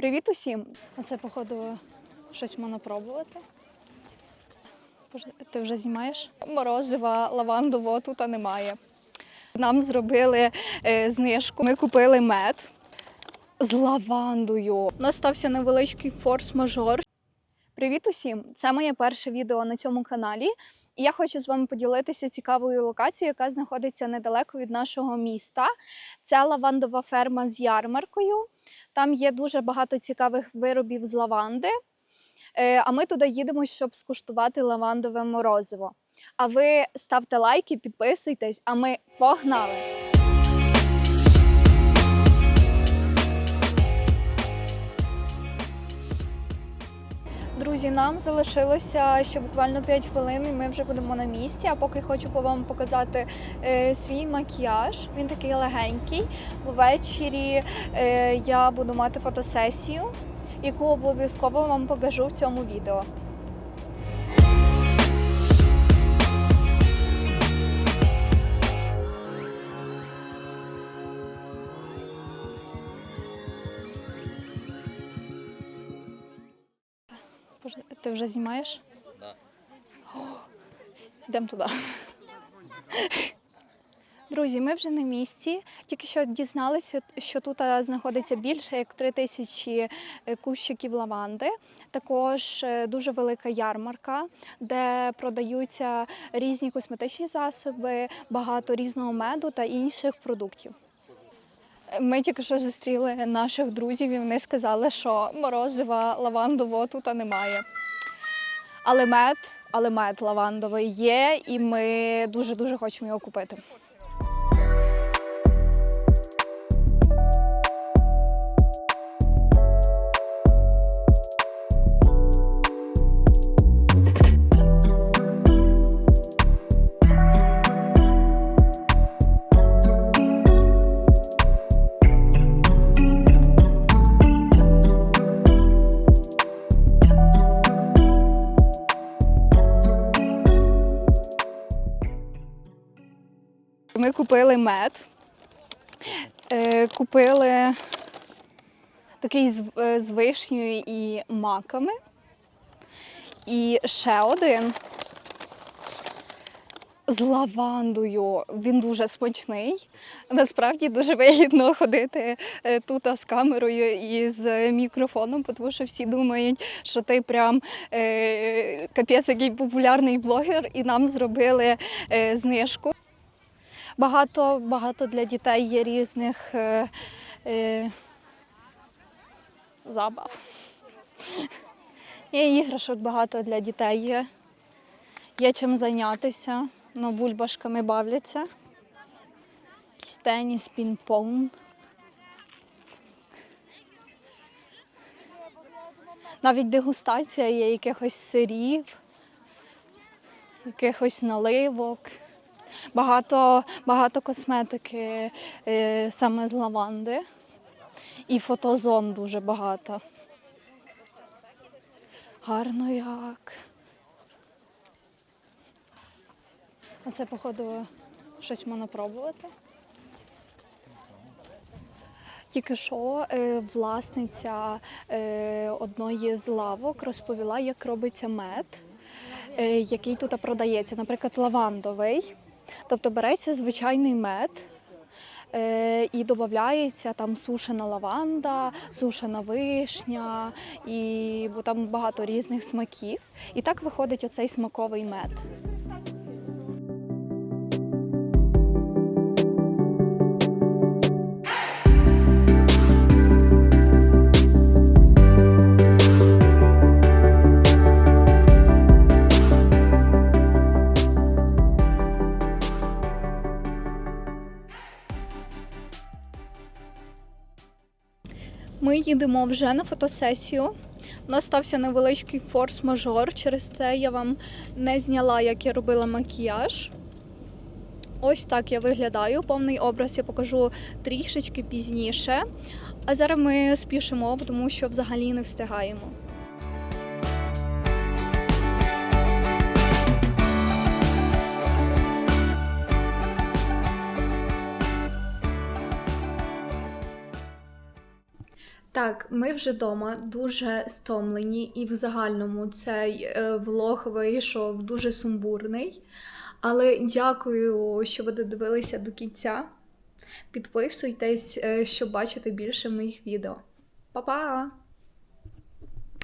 Привіт усім! Оце, походу, щось можна пробувати. Ти вже знімаєш? Морозива, лавандового тут немає. Нам зробили е, знижку. Ми купили мед з лавандою. У нас стався невеличкий форс-мажор. Привіт усім! Це моє перше відео на цьому каналі. І я хочу з вами поділитися цікавою локацією, яка знаходиться недалеко від нашого міста. Це лавандова ферма з ярмаркою. Там є дуже багато цікавих виробів з лаванди. Е, А ми туди їдемо, щоб скуштувати лавандове морозиво. А ви ставте лайки, підписуйтесь, а ми погнали! Друзі, нам залишилося ще буквально 5 хвилин, і ми вже будемо на місці. А поки хочу вам показати е, свій макіяж. Він такий легенький. Ввечері е, я буду мати фотосесію, яку обов'язково вам покажу в цьому відео. Ти вже знімаєш? Да. Йдемо туди. Друзі, ми вже на місці. Тільки що дізналися, що тут знаходиться більше як три тисячі е, кущиків лаванди. Також е, дуже велика ярмарка, де продаються різні косметичні засоби, багато різного меду та інших продуктів. Е, Ми тільки що зустріли наших друзів, і вони сказали, що морозива лавандового тут немає. Але мед, але мед лавандовий є, і ми дуже дуже хочемо його купити. Ми купили мед, е, купили такий з, е, з вишнею і маками. І ще один з лавандою. Він дуже смачний. Насправді дуже вигідно ходити е, тут з камерою і з мікрофоном, тому що всі думають, що ти прям е, капець який популярний блогер, і нам зробили е, знижку. Багато, багато для дітей є різних е, е, забав. Є іграшок багато для дітей є. Є чим зайнятися. Ну, бульбашками бавляться. Якийсь теніс, пінг-понг. Навіть дегустація є якихось сирів, якихось наливок. Багато, багато косметики е, саме з лаванди. І фотозон дуже багато. Гарно як. А це, походу, щось можна пробувати. Тільки що е, власниця е, одної з лавок розповіла, як робиться мед, який тут продається, наприклад, лавандовий. Тобто береться звичайний мед е, і додається там сушена лаванда, сушена вишня, і, бо там багато різних смаків. І так виходить оцей смаковий мед. Ми їдемо вже на фотосесію. У нас стався невеличкий форс-мажор. Через це я вам не зняла, як я робила макіяж. Ось так я виглядаю. Повний образ я покажу трішечки пізніше. А зараз ми спішимо, тому що взагалі не встигаємо. Так, ми вже вдома дуже стомлені, і в загальному цей е, влог вийшов дуже сумбурний. Але дякую, що ви додивилися до кінця. Підписуйтесь, е, щоб бачити більше моїх відео. Па-па!